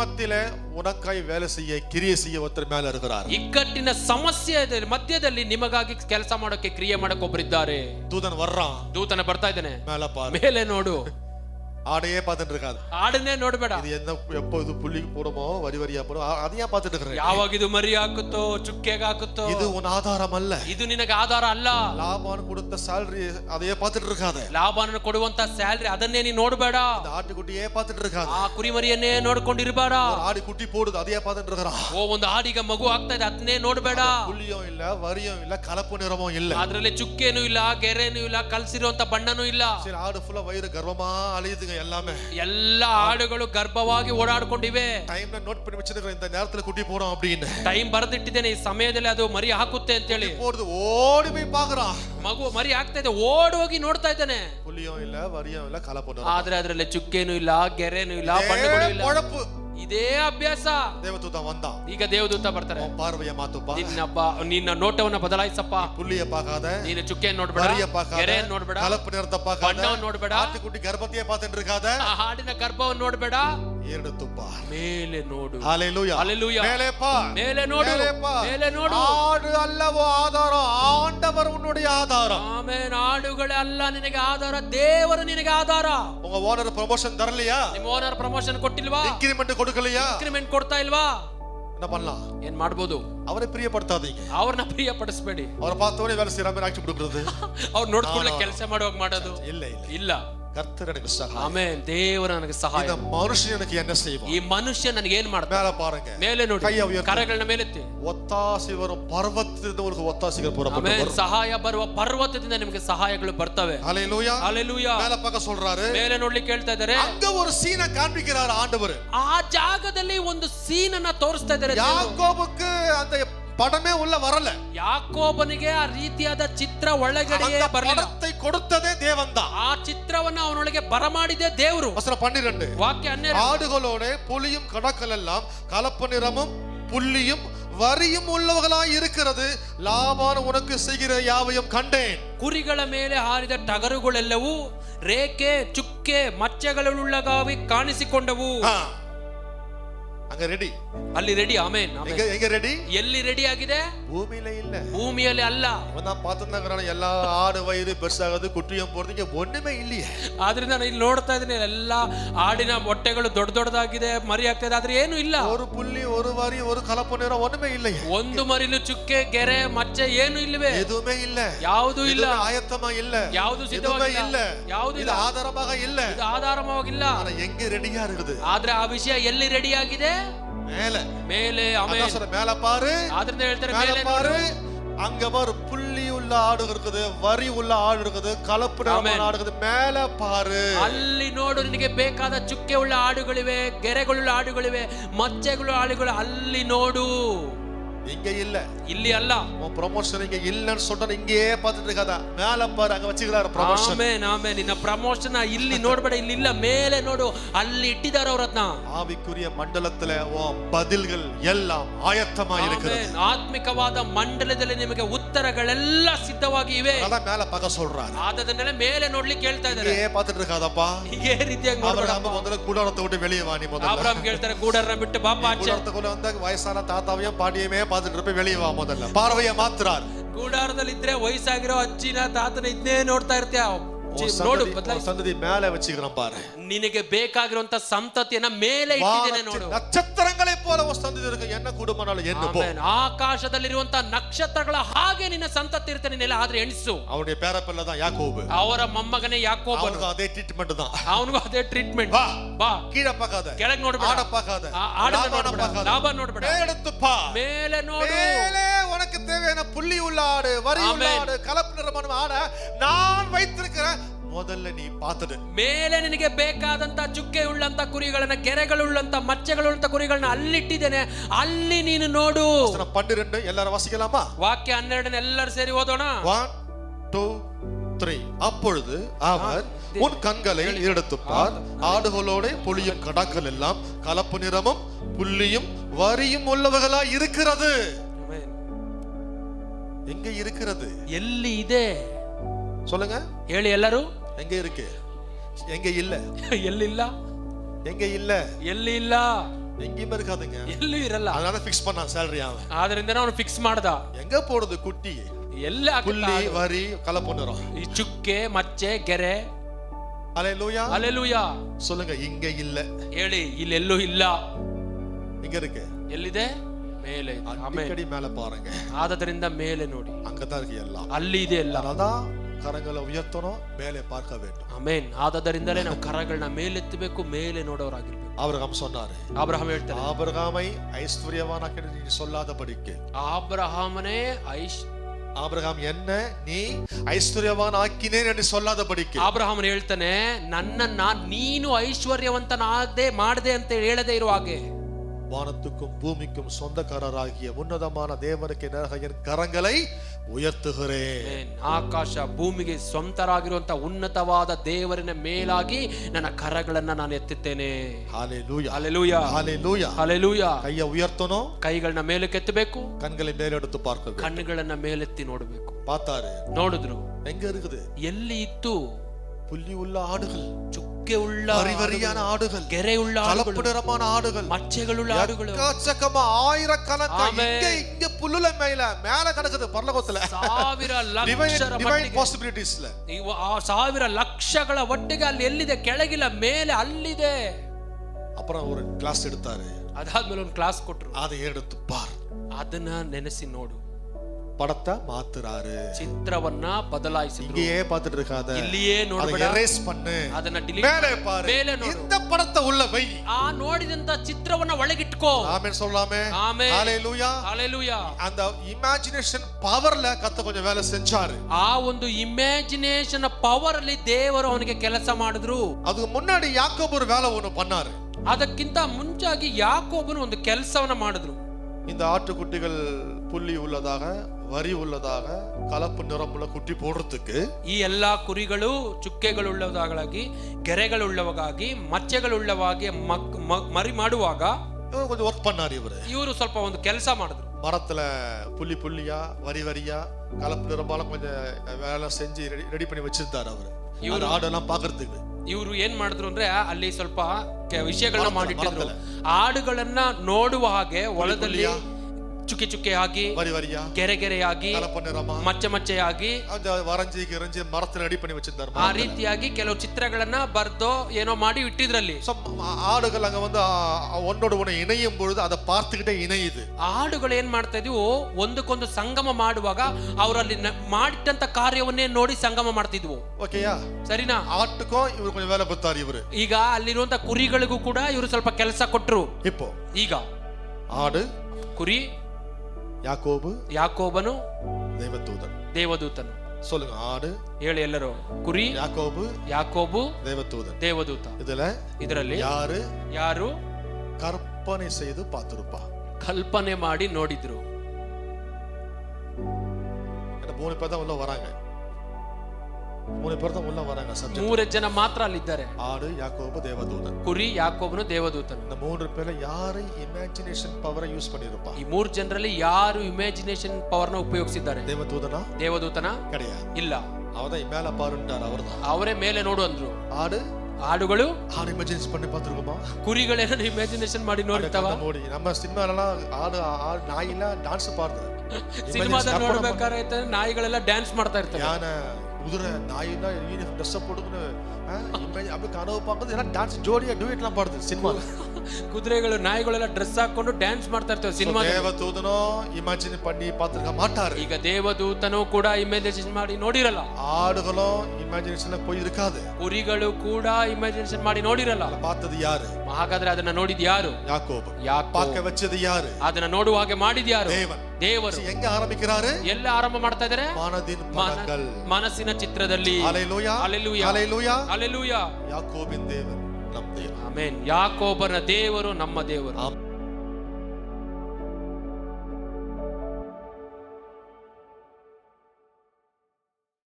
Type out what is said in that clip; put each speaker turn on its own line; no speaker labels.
மத்தியில உனக்காய் வேலை செய்ய கிரியை செய்ய ஒருத்தர் மேல இருக்கிறார்
ಇಕ್ಕಟ್ಟಿನ ಸಮಸ್ಯೆ ಇದೆ ಮಧ್ಯದಲ್ಲಿ ನಿಮಗಾಗಿ ಕೆಲಸ ಮಾಡೋಕೆ ಕ್ರಿಯೆ ಮಾಡಕ್ ಒಬ್ಬರಿದ್ದಾರೆ
தூதன் வர்றான்
ದೂತನ ಬರ್ತಾ ಇದ್ದಾನೆ
மேல பாரு
ಮೇಲೆ ನೋಡು
ஆடையே பார்த்துட்டு இருக்காது.
ಆಡನ್ನೇ ನೋಡಬೇಡ
இது எந்த எப்போ இது புள்ளிக்கு போடுமோ வரி வரியா போடும் அதையே பார்த்துட்டு இருக்கிறேன்.
ಯಾವಾಗ ಇದು ಮರಿ ಹಾಕುತ್ತೋ ಚುಕ್ಕೆಗೆ ಹಾಕುತ್ತೋ
இது உன் ஆதாரம் அல்ல.
ಇದು ನಿನಗೆ ಆಧಾರ ಅಲ್ಲ
லாபான் கொடுத்த salary அதையே பார்த்துட்டு இருக்காத.
ಲಾಭನ ಕೊಡುವಂತ ಸ್ಯಾಲ್ರಿ ಅದನ್ನೇ ನೀನ್ ನೋಡಬೇಡ
இந்த ஆட்டுக்குட்டியே பார்த்துட்டு இருக்காத.
ಆ ಕುರಿಮರಿಯನ್ನೇ ನೋಡ್ಕೊಂಡಿರ್ಬೇಡ
ஒரு ஆடு குட்டி போடுது அதையே பார்த்துட்டு இருக்கிறான்
ಓ ಒಂದು ಆಡಿಗ ಮಗು ಆಗ್ತಾ ಇದೆ ಅದನ್ನೇ ನೋಡ್ಬೇಡ
புள்ளியும் இல்ல வரியும் இல்ல கலப்பு நிறமும் இல்ல.
ಅದ್ರಲ್ಲಿ ಚುಕ್ಕೆನೂ ಇಲ್ಲ ಗೆರೆನೂ ಇಲ್ಲ ಕಲ್ಸಿರುವಂತ ಬಣ್ಣನೂ ಇಲ್ಲ
சரி ஆடு ஃபுல்லா வயிறு கர்வமா அலையுதுங்க அழியுதுங்க எல்லாமே
ಎಲ್ಲ ಆಡುಗಳು ಗರ್ಭವಾಗಿ ಓಡಾಡ್ಕೊಂಡಿವೆ
டைம்ல நோட் பண்ணி வச்சிருக்கிறேன் இந்த நேரத்துல குட்டி போடும் அப்படின்னு
ಟೈಮ್ ಬರೆದಿಟ್ಟಿದ್ದೇನೆ ಈ ಸಮಯದಲ್ಲಿ ಅದು ಮರಿ ಹಾಕುತ್ತೆ ಅಂತೇಳಿ
போடுது ஓடி போய் பாக்குறான்
ಮಗು ಮರಿ ಆಗ್ತಾ ಇದೆ ಓಡ್ ಹೋಗಿ ನೋಡ್ತಾ ಇದ್ದಾನೆ
புள்ளியும் இல்ல வரியும் இல்ல கலப்பு நிறம்
ಆದ್ರೆ ಅದ್ರಲ್ಲಿ ಚುಕ್ಕೇನು ಇಲ್ಲ ಗೆರೆನೂ ಇಲ್ಲ ಬಣ್ಣಗಳು
இதே
ಇಲ್ಲ
பொழப்பு
ಇದೇ ಅಭ್ಯಾಸ
ದೇವದೂತ ಬಂದ
ಈಗ ದೇವದೂತ ಬರ್ತಾರೆ
ಪಾರ್ವಯ ಮಾತು ನಿನ್ನಪ್ಪ
ನಿನ್ನ ನೋಟವನ್ನ ಬದಲಾಯಿಸಪ್ಪ
ಪುಲ್ಲಿಯ ಪಾಕಾದ
ನೀನು ಚುಕ್ಕೆಯನ್ನು ನೋಡ್ಬೇಡ ಎರೆಯನ್ನು ನೋಡ್ಬೇಡ
ಕಲಪನ
ಬಣ್ಣವನ್ನು ನೋಡ್ಬೇಡ
ಆತು ಕುಟ್ಟಿ ಗರ್ಭತಿಯ
ಪಾತ್ರ ಹಾಡಿನ ಗರ್ಭವನ್ನು ನೋಡ್ಬೇಡ
எடுத்து பார்
ಮೇಲೆ ನೋಡು
ஹalleluya
Hallelujah.
மேலே பார்
ಮೇಲೆ ನೋಡು
மேலே பார்
ಮೇಲೆ ನೋಡು
ஆடு அல்லவோ ஆதாரம் ஆண்டவர் உன்னுடைய ஆதாரம்
ಆಮೇಲೆ ಹಾಡುಗಳೇ ಅಲ್ಲ ನಿನಗೆ ಆಧಾರ ದೇವರು ನಿನಗೆ ಆಧಾರ
உங்க ஓனர் ப்ரமோஷன் தரலையா
ನಿಮ್ಮ ಓನರ್ ಪ್ರಮೋಷನ್ ಕೊಟ್ಟಿಲ್ವಾ
இன்கிரிமெண்ட் கொடுக்கலையா
ಇನ್ಕ್ರಿಮೆಂಟ್ ಕೊಡ್ತಾ ಇಲ್ವಾ
என்ன பண்ணலாம்
ಏನ್ ಮಾಡ್ಬೋದು
அவரை பிரியப்படுத்தாதீங்க
ಅವ್ರನ್ನ ಪ್ರಿಯ ಪಡಿಸ್ಬೇಡಿ
அவரை பார்த்தவனே வேலை செய்யற மாதிரி ஆக்கி கொடுக்குறது
ಅವ್ರು ನೋಡ್ಕೊಳ್ಳೆ ಕೆಲಸ ಮಾಡುವಾಗ ಮಾಡೋದು
இல்ல இல்ல
ಇಲ್ಲ
கர்த்தர் எனக்கு சகாயம்
ಆಮೇಲೆ ದೇವರು ನನಗೆ ಸಹಾಯ
இந்த மனுஷன் எனக்கு என்ன செய்வான்
ಈ ಮನುಷ್ಯ ನನಗೆ ಏನ್ ಮಾಡ್ತಾನೆ
மேல பாருங்க
ಮೇಲೆ ನೋಡಿ
ಕೈಯ ಉಯರ್ತಿ.
ಕರಗಳನ್ನ ಮೇಲೆತ್ತಿ
ஒத்தாசி வரும் பர்வத்திலிருந்து உங்களுக்கு ஒத்தாசிகள் புறப்பட்டு
ಆಮೇಲೆ
வரும்
ಸಹಾಯ ಬರುವ ಪರ್ವತದಿಂದ ನಿಮಗೆ ಸಹಾಯಗಳು ಬರ್ತವೆ
ஹalleluya
ಅಲೆಲೂಯ
மேல பக்கம் சொல்றாரு
ಮೇಲೆ ನೋಡ್ಲಿಕ್ಕೆ ಹೇಳ್ತಾ ಇದ್ದಾರೆ
அங்க ஒரு சீனை காண்பிக்கிறார் ஆண்டவர்
ಆ ಜಾಗದಲ್ಲಿ ಒಂದು ಸೀನ್ ಅನ್ನ ತೋರಿಸ್ತಾ ಇದ್ದಾರೆ ದೇವರು.
யாக்கோபுக்கு அந்த படமே உள்ள வரல
ಯಾಕೋಬನಿಗೆ ಆ ರೀತಿಯಾದ ಚಿತ್ರ ಒಳಗಡೆಯೇ
அந்த
ಬರಲಿಲ್ಲ
படத்தை கொடுத்ததே தேவன் தான்
ಆ ಚಿತ್ರವನ್ನ ಅವನೊಳಗೆ ಬರಮಾಡಿದೆ ದೇವರು
வசனம் பன்னிரண்டு
ವಾಕ್ಯ ಹನ್ನೆರಡು
ஆடுகளோட புலியும் கடக்கல் எல்லாம் கலப்பு நிறமும் புள்ளியும் வரியும் உள்ளவர்களாய் இருக்கிறது லாபான் உனக்கு செய்கிற யாவையும் கண்டேன்
ಕುರಿಗಳ ಮೇಲೆ ಹಾರಿದ ಟಗರುಗಳೆಲ್ಲವೂ ರೇಖೆ ಚುಕ್ಕೆ ಮಚ್ಚೆಗಳುಳ್ಳಗಾವಿ ಕಾಣಿಸಿಕೊಂಡವು
ஆ. அங்க ரெடி
ಅಲ್ಲಿ ರೆಡಿ ಆಮೇನ್ ಆಮೇನ್.
எங்க எங்க ரெடி
ಎಲ್ಲಿ ರೆಡಿ ಆಗಿದೆ
பூமியில இல்ல
ಭೂಮಿಯಲ್ಲಿ ಅಲ್ಲ
இவன் தான் பார்த்துருந்தாங்க எல்லா ஆடு வயிறு பெருசாகுது குட்டியும் போறது இங்க ஒண்ணுமே இல்லையே
ಆದ್ರಿಂದ ನಾನು ಇಲ್ಲಿ ನೋಡ್ತಾ ಇದ್ದೀನಿ ಎಲ್ಲ ಆಡಿನ ಮೊಟ್ಟೆಗಳು ದೊಡ್ಡ ದೊಡ್ಡದಾಗಿದೆ ಮರಿ ಆಗ್ತಾ ಇದೆ ಆದ್ರೆ ಏನು ಇಲ್ಲ
ஒரு புள்ளி ஒரு வரி ஒரு கலப்பு நிறம் ஒண்ணுமே இல்லையே
ಒಂದು ಮರಿಲು ಚುಕ್ಕೆ ಗೆರೆ ಮಚ್ಚೆ ಏನು ಇಲ್ಲವೇ
எதுவுமே இல்ல
ಯಾವುದು ಇಲ್ಲ
எதுவுமே ஆயத்தமா இல்ல
ಯಾವುದು
எதுவுமே
ಸಿದ್ಧವಾಗಿಲ್ಲ
இல்ல
ಯಾವುದು
இது
ಇಲ್ಲ
ஆதாரமாக இல்ல
ಇದು ಆಧಾರವಾಗಿಲ್ಲ
ஆனா எங்க ரெடியா இருக்குது
ಆದ್ರೆ ಆ ವಿಷಯ ಎಲ್ಲಿ ರೆಡಿ ಆಗಿದೆ
மேல
ಮೇಲೆ ಆಮೇಲೆ
அதான் சொல்றேன், மேல பாரு
ಆದ್ರಿಂದ ಹೇಳ್ತಾರೆ
மேல
ಮೇಲೆ
பாரு
ನೋಡು.
அங்க பாரு புள்ளி உள்ள ஆடு இருக்குது வரி உள்ள ஆடு இருக்குது கலப்பு நிறமான
ஆமென்.
ஆடு இருக்குது மேல பாரு
ಅಲ್ಲಿ ನೋಡು ನಿನಗೆ ಬೇಕಾದ ಚುಕ್ಕೆ ಉಳ್ಳ ಆಡುಗಳಿವೆ ಗೆರೆಗಳುಳ್ಳ ಆಡುಗಳಿವೆ ಮಚ್ಚೆಗಳು ಆಡುಗಳು ಅಲ್ಲಿ ನೋಡು
இங்க இல்ல
ಇಲ್ಲಿ ಅಲ್ಲ
உன் ப்ரொமோஷன் இங்க இல்லன்னு சொன்னா இங்கேயே பார்த்துட்டு இருக்காதா மேல பாரு அங்க வச்சுக்கிறாரு ப்ரொமோஷன்
ಆಮೇನ್ ಆಮೇನ್ ನಿನ್ನ ಪ್ರಮೋಷನ್ ಇಲ್ಲಿ ನೋಡ್ಬೇಡ ಇಲ್ಲಿ ಇಲ್ಲ ಮೇಲೆ ನೋಡು ಅಲ್ಲಿ ಇಟ್ಟಿದ್ದಾರೆ ಅವ್ರದ್ನ
ஆவிக்குரிய மண்டலத்துல உன் பதில்கள் எல்லாம் ஆயத்தமா இருக்கிறது
ಆಮೇನ್. ಆತ್ಮಿಕವಾದ ಮಂಡಲದಲ್ಲಿ ನಿಮಗೆ ಉತ್ತರಗಳೆಲ್ಲ ಸಿದ್ಧವಾಗಿ ಇವೆ
அதான் மேல பார்க்க சொல்றாரு
ಆದದನ್ನೆಲ್ಲ ಮೇಲೆ ನೋಡ್ಲಿಕ್ಕೆ ಹೇಳ್ತಾ ಇದ್ದಾರೆ
இங்கேயே பார்த்துட்டு இருக்காதப்பா
ಹೀಗೆ ರೀತಿಯಾಗಿ ನೋಡ್ಬೇಡ
அபிரகாம் முதல்ல கூடாரத்தை விட்டு வெளியே வா நீ முதல்ல
ಅಬ್ರಾಮ್ ಕೇಳ್ತಾರೆ ಗೂಡರ್ನ ಬಿಟ್ಟು ಬಾಪ ಆಚೆ
கூடாரத்துக்குள்ள வந்த வயசான தாத்தாவையும் பாட்டியுமே பார்த்துட்டு ಯಾಕಂದ್ರೆ ಬೆಳೆಯುವ ಮೊದಲ ಪಾರ್ವಯ್ಯ ಮಾತ್ರ
ಗೂಡಾರದಲ್ಲಿ ಇದ್ರೆ ವಯಸ್ಸಾಗಿರೋ ಅಜ್ಜಿನ ತಾತನ ಇದನ್ನೇ ನೋಡ್ತಾ ಇರ್ತೀಯ ನೋಡು
ಸಂತತಿ ಮೇಲೆ ವಚ್ಚಿಕರಣ ಪಾರೆ
ನಿನಗೆ ಬೇಕಾಗಿರುವಂತ ಸಂತತಿಯನ್ನ ಮೇಲೆ ಇಟ್ಟಿದ್ದೇನೆ ನೋಡು
ನಕ್ಷತ್ರಗಳೇ ಪೋಲ ಸಂತತಿ ಎನ್ನ ಕುಡುಮನಾಳು
ಎನ್ನು ಆಕಾಶದಲ್ಲಿರುವಂತ ನಕ್ಷತ್ರಗಳ ಹಾಗೆ ನಿನ್ನ ಸಂತತಿ ಇರ್ತೇನೆ ನೆಲ ಆದ್ರೆ ಎಣಿಸು
ಅವನಿಗೆ ಪೇರಪಲ್ಲದ ಯಾಕೋಬ
ಅವರ ಮೊಮ್ಮಗನೇ
ಯಾಕೋಬ ಅದೇ ಟ್ರೀಟ್ಮೆಂಟ್ ದ
ಅವನಿಗೂ ಅದೇ ಟ್ರೀಟ್ಮೆಂಟ್ ಬಾ
ಬಾ ಕೀಡಪ್ಪಾಗದ
ಕೆಳಗೆ ನೋಡ್ಬೇಡ ಆಡಪ್ಪಾಗದ
ಆಡ
ನೋಡಬೇಡ ಲಾಭ ನೋಡ್ಬೇಡ
ಮೇಲೆತ್ತುಪ್ಪ
ಮೇಲೆ ನೋಡು
ಮೇಲೆ உனக்கு தேவையான புள்ளி உள்ள ஆடு வரி உள்ள
ஆமென்.
ஆடு கலப்பு நிறமான ஆட நான் வைத்திருக்கிறேன் முதல்ல நீ பார்த்தது
ಮೇಲೆ ನಿನಗೆ ಬೇಕಾದಂತ ಚುಕ್ಕೆ ಉಳ್ಳಂತ ಕುರಿಗಳನ್ನ ಗೆರೆಗಳುಳ್ಳಂತ ಮಚ್ಚೆಗಳುಳ್ಳಂತ ಕುರಿಗಳನ್ನ ಅಲ್ಲಿಟ್ಟಿದ್ದೇನೆ ಅಲ್ಲಿ ನೀನು ನೋಡು
வசனம் பன்னிரெண்டு எல்லாரும் வாசிக்கலாமா
ವಾಕ್ಯ ಹನ್ನೆರಡನ್ನ ಎಲ್ಲರೂ ಸೇರಿ ಓದೋಣ
ஒன் டூ த்ரீ அப்பொழுது அவர் உன் கண்களை எடுத்து பார் ஆடுகளோட புலியும் கடாக்கள் எல்லாம் கலப்பு நிறமும் புள்ளியும் வரியும் உள்ளவர்களா இருக்கிறது எங்க இருக்கிறது
ಎಲ್ಲಿ ಇದೆ
சொல்லுங்க
ಹೇಳಿ ಎಲ್ಲರೂ
எங்க இருக்கு எங்க இல்ல
ಎಲ್ಲಿಲ್ಲ
எங்க இல்ல
ಎಲ್ಲಿ ಇಲ್ಲ
எங்கேயுமே இருக்காதுங்க
ಎಲ್ಲೂ ಇರಲ್ಲ
அதனால ஃபிக்ஸ் பண்ணான் சேலரி அவன்
ಆದ್ರಿಂದ ಅವನು ಫಿಕ್ಸ್ ಮಾಡ್ದ
எங்க போடுது குட்டி
ಎಲ್ಲ
புள்ளி வரி கலப்பு நிறம்
ಈ ಚುಕ್ಕೆ ಮಚ್ಚೆ ಗೆರೆ
அலையலூயா
ಅಲೆಲುಯ
சொல்லுங்க இங்க இல்ல
ಹೇಳಿ ಇಲ್ಲೆಲ್ಲೂ ಇಲ್ಲ
இங்க இருக்கு
ಎಲ್ಲಿದೆ ಮೇಲೆ ಇದೆ. ಆಮೇಲೆ
அடிக்கடி மேல பாருங்க
ಆದದರಿಂದ ಮೇಲೆ ನೋಡಿ
அங்கதான் இருக்கு எல்லாம்
ಅಲ್ಲಿ ಇದೆ ಎಲ್ಲ
அதனாலதான் கரங்களை உயர்த்தணும் மேலே பார்க்க வேண்டும்
ಆಮೇನ್ ಆದದರಿಂದಲೇ ನಾವು ಕರಗಳನ್ನ ಮೇಲೆತ್ತಬೇಕು ಮೇಲೆ ನೋಡೋರಾಗಿರ್ಬೇಕು
ஆபிரகாம் சொன்னாரு
ಆಬ್ರಹಾಂ ಹೇಳ್ತಾರೆ
ஆபிரகாமை ஐஸ்வர்யவானாக்க நீ சொல்லாதபடிக்கு
ಆಬ್ರಹಾಮನೇ ಐಶ್
ஆபிரகாம் என்ன நீ ஐஸ்வர்யவான் ஆக்கினேன் என்று சொல்லாதபடிக்கு
ಆಬ್ರಹಾಮನ್ ಹೇಳ್ತಾನೆ ನನ್ನನ್ನ ನೀನು ಐಶ್ವರ್ಯವಂತನಾಗದೆ ಮಾಡದೆ ಅಂತ ಹೇಳದೆ ಇರುವ ಹಾಗೆ
வானத்துக்கும் பூமிக்கும் சொந்தக்காரராகிய உன்னதமான தேவனுக்கு நேராக என் கரங்களை உயர்த்துகிறேன்
ಆಮೆನ್. ಆಕಾಶ ಭೂಮಿಗೆ ಸ್ವಂತರಾಗಿರುವಂತ ಉನ್ನತವಾದ ದೇವರಿನ ಮೇಲಾಗಿ ನನ್ನ ಕರಗಳನ್ನ ನಾನು ಎತ್ತುತ್ತೇನೆ
ஹalleluya
ಅಲೆಲೂಯ
ஹalleluya
ಅಲೆಲೂಯ
கையை உயர்த்தணும்
ಕೈಗಳನ್ನ ಮೇಲಕ್ಕೆ ಎತ್ತಬೇಕು
கண்களை மேலெடுத்து பார்க்க வேண்டும்.
ಕಣ್ಣುಗಳನ್ನ ಮೇಲೆತ್ತಿ ನೋಡಬೇಕು
பார்த்தாரு
ನೋಡಿದ್ರು
எங்க இருக்குது
ಎಲ್ಲಿ ಇತ್ತು
புள்ளி உள்ள ஆடுகள்
ಚುಕ್ಕೆ ಉಳ್ಳ
வரி வரியான ஆடுகள்
ಗೆರೆ ಉಳ್ಳ
கலப்பு
ಆಡುಗಳು
நிறமான ஆடுகள்
ಮಚ್ಚೆಗಳುಳ್ಳ ಆಡುಗಳು
எக்கச்சக்கமா ஆயிரக்கணக்கா
ஆமென்.
இங்க இங்க புல்லுல மேல மேல கிடக்குது பரலோகத்துல
ಸಾವಿರ
டிவைன்
ಲಕ್ಷರ
டிவைன்
ಮಟ್ಟಿಗೆ
பாசிபிலிட்டிஸ்ல
ಇವು ಆ ಸಾವಿರ ಲಕ್ಷಗಳ ಒಟ್ಟಿಗೆ ಅಲ್ಲಿ ಎಲ್ಲಿದೆ ಕೆಳಗಿಲ್ಲ ಮೇಲೆ ಅಲ್ಲಿದೆ
அப்புறம் ஒரு கிளாஸ் எடுத்தாரு
ಅದಾದ್ಮೇಲೆ ಒಂದು ಕ್ಲಾಸ್ ಕೊಟ್ರು
அதை எடுத்து பார்
ಅದನ್ನ ನೆನೆಸಿ ನೋಡು
படத்தை மாத்துறாரு
ಚಿತ್ರವನ್ನ ಬದಲಾಯಿಸಿದ್ರು
இங்கேயே பார்த்துட்டு இருக்காத
ಇಲ್ಲಿಯೇ
அதை
ನೋಡ್ಬೇಡ
erase பண்ணு
ಅದನ್ನ delete
மேலே பாரு
ಮೇಲೆ ನೋಡು
இந்த படத்தை உள்ள வை
ಆ ನೋಡಿದಂತ ಚಿತ್ರವನ್ನ ಒಳಗಿಟ್ಕೋ
ஆமென் சொல்லாமே
ಆಮೆನ್.
ஹalleluya
ಹಾಲೆಲೂಯ
அந்த இமேஜினேஷன் பவர்ல கத்த கொஞ்சம் வேலை செஞ்சாரு
ಆ ಒಂದು ಇಮ್ಯಾಜಿನೇಷನ್ ಪವರ್ ಅಲ್ಲಿ ದೇವರು ಅವನಿಗೆ ಕೆಲಸ ಮಾಡಿದ್ರು
அதுக்கு முன்னாடி யாக்கோபு ஒரு வேலை ஒண்ணு பண்ணாரு
ಅದಕ್ಕಿಂತ ಮುಂಚಾಗಿ ಯಾಕೋಬನು ಒಂದು ಕೆಲಸವನ್ನ ಮಾಡಿದ್ರು
இந்த ஆட்டுக்குட்டிகள் புள்ளி உள்ளதாக வரி உள்ளதாக கலப்பு நிறமுள்ள குட்டி போடுறதுக்கு
ಈ ಎಲ್ಲಾ ಕುರಿಗಳು ಚುಕ್ಕೆಗಳುಳ್ಳದಾಗಿ ಗೆರೆಗಳುಳ್ಳವಾಗಿ ಮಚ್ಚೆಗಳುಳ್ಳವಾಗಿ ಮಕ್- ಮ- ಮರಿ ಮಾಡುವಾಗ
இவர் கொஞ்சம் ஒர்க் பண்ணார் இவர்
ಇವರು ಸ್ವಲ್ಪ ಒಂದು ಕೆಲಸ ಮಾಡಿದ್ರು
மரத்துல புள்ளி புள்ளியா வரி வரியா கலப்பு நிறமால கொஞ்சம் வேலை செஞ்சு ரெடி ரெடி பண்ணி வச்சிருந்தார் அவர் இவர் ஆடெல்லாம் பாக்குறதுக்கு
ಇವರು ಏನ್ ಮಾಡಿದ್ರು ಅಂದ್ರೆ ಅಲ್ಲಿ ಸ್ವಲ್ಪ ಕೆ- ವಿಷಯಗಳನ್ನ ಮಾಡಿಟ್ಟಿದ್ರು ಆಡುಗಳನ್ನ ನೋಡುವ ಹಾಗೆ ಹೊಲದಲ್ಲಿ ಮರದಲ್ಲಿ ಚುಕ್ಕೆ ಚುಕ್ಕೆ ಆಗಿ
வரி வரியா
ಗೆರೆ ಗೆರೆಯಾಗಿ
கலப்பு நிறமா
ಮಚ್ಚೆ ಮಚ್ಚೆಯಾಗಿ
அந்த வரைஞ்சி கிரைஞ்சி மரத்துல ரெடி பண்ணி வச்சிருந்தாரு
ಆ ರೀತಿಯಾಗಿ ಕೆಲವು ಚಿತ್ರಗಳನ್ನ ಬರ್ದೋ ಏನೋ ಮಾಡಿ ಇಟ್ಟಿದ್ರಲ್ಲಿ
So, ஆ- ஆடுகள் அங்க வந்து ஆ, ஒன்னோட ஒண்ணு இணையும் பொழுது அதை பார்த்துக்கிட்டே இணையுது
ಆಡುಗಳು ಏನ್ ಮಾಡ್ತಾ ಇದ್ವು ಒಂದಕ್ಕೊಂದು ಸಂಗಮ ಮಾಡುವಾಗ ಅವರಲ್ಲಿ ಮಾಡಿಟ್ಟಂತ ಕಾರ್ಯವನ್ನೇ ನೋಡಿ ಸಂಗಮ ಮಾಡ್ತಿದ್ವು
ஓகேயா
ಸರಿನಾ
ஆட்டுக்கும் இவர் கொஞ்சம் வேலை பார்த்தாரு இவரு
ಈಗ ಅಲ್ಲಿರುವಂತ ಕುರಿಗಳಿಗೂ ಕೂಡ ಇವರು ಸ್ವಲ್ಪ ಕೆಲಸ ಕೊಟ್ರು
இப்போ
ಈಗ
ஆடு
ಕುರಿ
யாக்கோபு
ಯಾಕೋಬನು
தேவதூதன்
ದೇವದೂತನು
சொல்லுங்க ஆடு
ಹೇಳಿ ಎಲ್ಲರೂ ಕುರಿ
யாக்கோபு
ಯಾಕೋಬು
தேவதூதன்
ದೇವದೂತ
இதுல
ಇದರಲ್ಲಿ
யாரு
ಯಾರು
கற்பனை செய்து பார்த்திருப்பா
ಕಲ್ಪನೆ ಮಾಡಿ ನೋಡಿದ್ರು
ஏன்னா மூணு பேர் தான் உள்ள வராங்க மூணு பேர் தான் உள்ள வராங்க சப்ஜெக்ட்
ಮೂರೇ ಜನ ಮಾತ್ರ ಅಲ್ಲಿದ್ದಾರೆ
ஆடு யாக்கோபு தேவதூதன்
ಕುರಿ ಯಾಕೋಬನು ದೇವದೂತನು
இந்த மூன்று பேர்ல யாரு இமேஜினேஷன் பவரை யூஸ் பண்ணிருப்பா
ಈ ಮೂರು ಜನರಲ್ಲಿ ಯಾರು ಇಮ್ಯಾಜಿನೇಷನ್ ಪವರ್ನ ಉಪಯೋಗಿಸಿದ್ದಾರೆ
தேவதூதனா
ದೇವದೂತನ
கிடையாது
ಇಲ್ಲ
அவதான் மேல பாருன்ட்டார் அவர்தான்
ಅವರೇ ಮೇಲೆ ನೋಡು ಅಂದ್ರು
ஆடு
ಹಾಡುಗಳು
ஆடு இமேஜினேஷன் பண்ணி பார்த்திருக்குமா
ಕುರಿಗಳೇನೋ ಇಮ್ಯಾಜಿನೇಷನ್ ಮಾಡಿ ನೋಡಿರ್ತಾವ
கண்ண மூடி நம்ம சினிமாலலாம் ஆடு ஆடு நாயெல்லாம் டான்ஸ் பாடுது
ಸಿನಿಮಾದಲ್ಲಿ ನೋಡ್ಬೇಕಾದ್ರೆ ನಾಯಿಗಳೆಲ್ಲ ಡ್ಯಾನ್ಸ್ ಮಾಡ್ತಾ ಇರ್ತವೆ
யானை குதிரை நாயினா யூனிஃபார்ம் ட்ரெஸ்ஸை போட்டுக்கணும் அப்படியே கனவு பார்க்குறது எல்லாம் டான்ஸ் ஜோடியா டூயட்லாம் பாடுது சினிமா
ಕುದುರೆಗಳು ನಾಯಿಗಳೆಲ್ಲ ಡ್ರೆಸ್ ಹಾಕೊಂಡು ಡ್ಯಾನ್ಸ್ ಮಾಡ್ತಾ ಇರ್ತವೆ ಸಿನಿಮಾ
தேவதூதனோ இமேஜின் பண்ணி பார்த்திருக்க மாட்டாரு
ಈಗ ದೇವದೂತನು ಕೂಡ ಇಮ್ಯಾಜಿನೇಷನ್ ಮಾಡಿ ನೋಡಿರಲ್ಲ
ஆடுகளும் இமேஜினேஷன்ல போய் இருக்காது
ಕುರಿಗಳು ಕೂಡ ಇಮ್ಯಾಜಿನೇಷನ್ ಮಾಡಿ ನೋಡಿರಲ್ಲ
அதை பார்த்தது யாரு
ಹಾಗಾದ್ರೆ ಅದನ್ನ ನೋಡಿದ್ ಯಾರು
யாக்கோபு
ಯಾಕೋ
பார்க்க வச்சது யாரு
ಅದನ್ನ ನೋಡುವ ಹಾಗೆ ಮಾಡಿದ್ ಯಾರು
தேவன்
ದೇವರು
எங்க ஆரம்பிக்கிறாரு
ಎಲ್ಲ ಆರಂಭ ಮಾಡ್ತಾ ಇದಾರೆ
மனதின்
ಮನ-
படங்கள்
ಮನಸ್ಸಿನ ಚಿತ್ರದಲ್ಲಿ
அலையிலூயா
Hallelujah.
அலையிலூயா
ಹಾಲೆಲೂಯಾ
ಯಾಕೋಬಿನ ದೇವರು ನಮ್ಮ ದೇವರು
ಆಮೆನ್ ಯಾಕೋಬನ ದೇವರು ನಮ್ಮ ದೇವರು